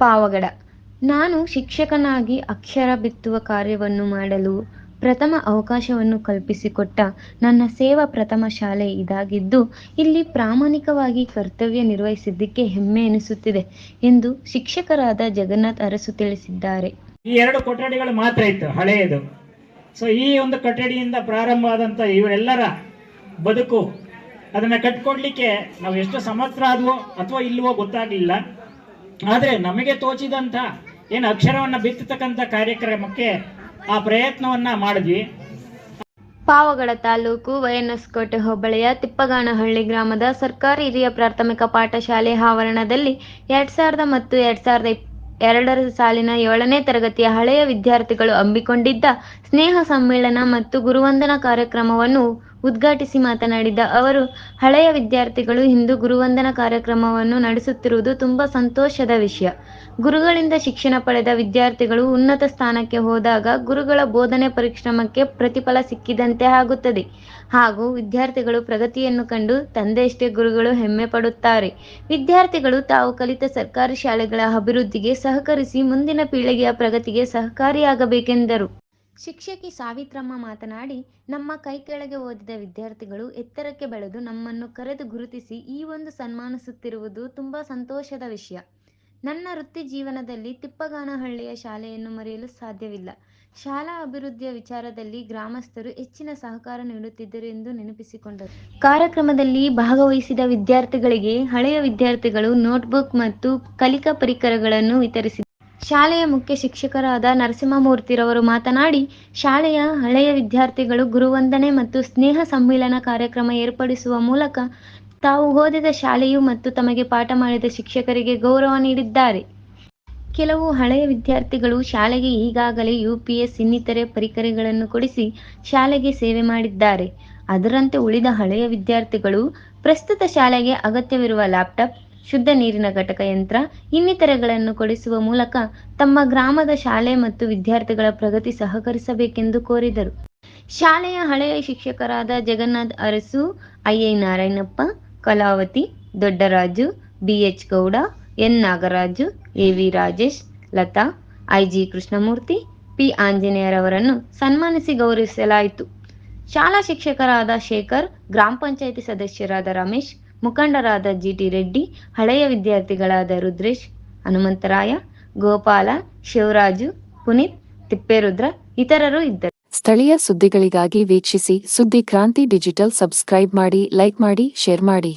ಪಾವಗಡ. ನಾನು ಶಿಕ್ಷಕನಾಗಿ ಅಕ್ಷರ ಬಿತ್ತುವ ಕಾರ್ಯವನ್ನು ಮಾಡಲು ಪ್ರಥಮ ಅವಕಾಶವನ್ನು ಕಲ್ಪಿಸಿಕೊಟ್ಟ ನನ್ನ ಸೇವಾ ಪ್ರಥಮ ಶಾಲೆ ಇದಾಗಿದ್ದು, ಇಲ್ಲಿ ಪ್ರಾಮಾಣಿಕವಾಗಿ ಕರ್ತವ್ಯ ನಿರ್ವಹಿಸಿದ್ದಕ್ಕೆ ಹೆಮ್ಮೆ ಎನಿಸುತ್ತಿದೆ ಎಂದು ಶಿಕ್ಷಕರಾದ ಜಗನ್ನಾಥ್ ಅರಸು ತಿಳಿಸಿದ್ದಾರೆ. ಈ ಎರಡು ಕೊಠಡಿಗಳು ಮಾತ್ರ ಇತ್ತು, ಹಳೆಯದು. ಸೊ ಈ ಒಂದು ಕೊಠಡಿಯಿಂದ ಪ್ರಾರಂಭ ಆದಂತ ಇವರೆಲ್ಲರ ಬದುಕು ಅದನ್ನ ಕಟ್ಕೊಡ್ಲಿಕ್ಕೆ ನಾವು ಎಷ್ಟು ಸಮರ್ಥ ಆದ್ವೋ ಅಥವಾ ಇಲ್ವೋ ಗೊತ್ತಾಗಲಿಲ್ಲ. ಆದರೆ ನಮಗೆ ತೋಚಿದಂಥ ಏನು ಅಕ್ಷರವನ್ನು ಬಿತ್ತತಕ್ಕಂಥ ಕಾರ್ಯಕ್ರಮಕ್ಕೆ ಆ ಪ್ರಯತ್ನವನ್ನ ಮಾಡಿದ್ವಿ. ಪಾವಗಡ ತಾಲೂಕು ವೈಎನ್ಎಸ್ಕೋಟೆ ಹೋಬಳಿಯ ತಿಪ್ಪಗಾನಹಳ್ಳಿ ಗ್ರಾಮದ ಸರ್ಕಾರಿ ಹಿರಿಯ ಪ್ರಾಥಮಿಕ ಪಾಠಶಾಲೆ ಆವರಣದಲ್ಲಿ ಎರಡ್ ಸಾವಿರದ ಮತ್ತು ಎರಡ್ ಸಾವಿರದ ಎರಡರ ಸಾಲಿನ ಏಳನೇ ತರಗತಿಯ ಹಳೆಯ ವಿದ್ಯಾರ್ಥಿಗಳು ಹಮ್ಮಿಕೊಂಡಿದ್ದ ಸ್ನೇಹ ಸಮ್ಮೇಳನ ಮತ್ತು ಗುರುವಂದನಾ ಕಾರ್ಯಕ್ರಮವನ್ನು ಉದ್ಘಾಟಿಸಿ ಮಾತನಾಡಿದ ಅವರು, ಹಳೆಯ ವಿದ್ಯಾರ್ಥಿಗಳು ಇಂದು ಗುರುವಂದನ ಕಾರ್ಯಕ್ರಮವನ್ನು ನಡೆಸುತ್ತಿರುವುದು ತುಂಬಾ ಸಂತೋಷದ ವಿಷಯ. ಗುರುಗಳಿಂದ ಶಿಕ್ಷಣ ಪಡೆದ ವಿದ್ಯಾರ್ಥಿಗಳು ಉನ್ನತ ಸ್ಥಾನಕ್ಕೆ ಹೋದಾಗ ಗುರುಗಳ ಬೋಧನೆ ಪರಿಶ್ರಮಕ್ಕೆ ಪ್ರತಿಫಲ ಸಿಕ್ಕಿದಂತೆ ಆಗುತ್ತದೆ. ಹಾಗೂ ವಿದ್ಯಾರ್ಥಿಗಳು ಪ್ರಗತಿಯನ್ನು ಕಂಡು ತಂದೆಯಷ್ಟೇ ಗುರುಗಳು ಹೆಮ್ಮೆ ಪಡುತ್ತಾರೆ. ವಿದ್ಯಾರ್ಥಿಗಳು ತಾವು ಕಲಿತ ಸರ್ಕಾರಿ ಶಾಲೆಗಳ ಅಭಿವೃದ್ಧಿಗೆ ಸಹಕರಿಸಿ ಮುಂದಿನ ಪೀಳಿಗೆಯ ಪ್ರಗತಿಗೆ ಸಹಕಾರಿಯಾಗಬೇಕೆಂದರು. ಶಿಕ್ಷಕಿ ಸಾವಿತ್ರಮ್ಮ ಮಾತನಾಡಿ, ನಮ್ಮ ಕೈ ಕೆಳಗೆ ಓದಿದ ವಿದ್ಯಾರ್ಥಿಗಳು ಎತ್ತರಕ್ಕೆ ಬೆಳೆದು ನಮ್ಮನ್ನು ಕರೆದು ಗುರುತಿಸಿ ಈ ಒಂದು ಸನ್ಮಾನಿಸುತ್ತಿರುವುದು ತುಂಬಾ ಸಂತೋಷದ ವಿಷಯ. ನನ್ನ ವೃತ್ತಿ ಜೀವನದಲ್ಲಿ ತಿಪ್ಪಗಾನಹಳ್ಳಿಯ ಶಾಲೆಯನ್ನು ಮರೆಯಲು ಸಾಧ್ಯವಿಲ್ಲ. ಶಾಲಾ ಅಭಿವೃದ್ಧಿಯ ವಿಚಾರದಲ್ಲಿ ಗ್ರಾಮಸ್ಥರು ಹೆಚ್ಚಿನ ಸಹಕಾರ ನೀಡುತ್ತಿದ್ದರು ಎಂದು ನೆನಪಿಸಿಕೊಂಡರು. ಕಾರ್ಯಕ್ರಮದಲ್ಲಿ ಭಾಗವಹಿಸಿದ ವಿದ್ಯಾರ್ಥಿಗಳಿಗೆ ಹಳೆಯ ವಿದ್ಯಾರ್ಥಿಗಳು ನೋಟ್ಬುಕ್ ಮತ್ತು ಕಲಿಕಾ ಪರಿಕರಗಳನ್ನು ವಿತರಿಸಿದರು. ಶಾಲೆಯ ಮುಖ್ಯ ಶಿಕ್ಷಕರಾದ ನರಸಿಂಹಮೂರ್ತಿರವರು ಮಾತನಾಡಿ, ಶಾಲೆಯ ಹಳೆಯ ವಿದ್ಯಾರ್ಥಿಗಳು ಗುರುವಂದನೆ ಮತ್ತು ಸ್ನೇಹ ಸಮ್ಮಿಲನ ಕಾರ್ಯಕ್ರಮ ಏರ್ಪಡಿಸುವ ಮೂಲಕ ತಾವು ಓದಿದ ಶಾಲೆಯು ಮತ್ತು ತಮಗೆ ಪಾಠ ಮಾಡಿದ ಶಿಕ್ಷಕರಿಗೆ ಗೌರವ ನೀಡಿದ್ದಾರೆ. ಕೆಲವು ಹಳೆಯ ವಿದ್ಯಾರ್ಥಿಗಳು ಶಾಲೆಗೆ ಈಗಾಗಲೇ ಯುಪಿಎಸ್ ಇನ್ನಿತರೆ ಪರಿಕರಗಳನ್ನು ಕೊಡಿಸಿ ಶಾಲೆಗೆ ಸೇವೆ ಮಾಡಿದ್ದಾರೆ. ಅದರಂತೆ ಉಳಿದ ಹಳೆಯ ವಿದ್ಯಾರ್ಥಿಗಳು ಪ್ರಸ್ತುತ ಶಾಲೆಗೆ ಅಗತ್ಯವಿರುವ ಲ್ಯಾಪ್ಟಾಪ್ ಶುದ್ಧ ನೀರಿನ ಘಟಕ ಯಂತ್ರ ಇನ್ನಿತರೆಗಳನ್ನು ಕೊಡಿಸುವ ಮೂಲಕ ತಮ್ಮ ಗ್ರಾಮದ ಶಾಲೆ ಮತ್ತು ವಿದ್ಯಾರ್ಥಿಗಳ ಪ್ರಗತಿ ಸಹಕರಿಸಬೇಕೆಂದು ಕೋರಿದರು. ಶಾಲೆಯ ಹಳೆಯ ಶಿಕ್ಷಕರಾದ Jagannath Arasu I A Narayanappa, Kalavati, Doddaraju B H Gowda, N. Nagaraju A V Rajesh, Latha I G Krishnamurthy, P. ಆಂಜನೇಯರವರನ್ನು ಸನ್ಮಾನಿಸಿ ಗೌರವಿಸಲಾಯಿತು. ಶಾಲಾ ಶಿಕ್ಷಕರಾದ ಶೇಖರ್, ಗ್ರಾಮ ಪಂಚಾಯಿತಿ ಸದಸ್ಯರಾದ ರಮೇಶ್ ಮುಖಂಡರಾದ ಜಿಟಿ ರೆಡ್ಡಿ, ಹಳೆಯ ವಿದ್ಯಾರ್ಥಿಗಳಾದ ರುದ್ರೇಶ್, ಹನುಮಂತರಾಯ, ಗೋಪಾಲ, ಶಿವರಾಜು, ಪುನೀತ್, ತಿಪ್ಪೇರುದ್ರ ಇತರರು ಇದ್ದರು. ಸ್ಥಳೀಯ ಸುದ್ದಿಗಳಿಗಾಗಿ ವೀಕ್ಷಿಸಿ ಸುದ್ದಿ ಕ್ರಾಂತಿ ಡಿಜಿಟಲ್ ಸಬ್ಸ್ಕ್ರೈಬ್ ಮಾಡಿ, ಲೈಕ್ ಮಾಡಿ, ಶೇರ್ ಮಾಡಿ.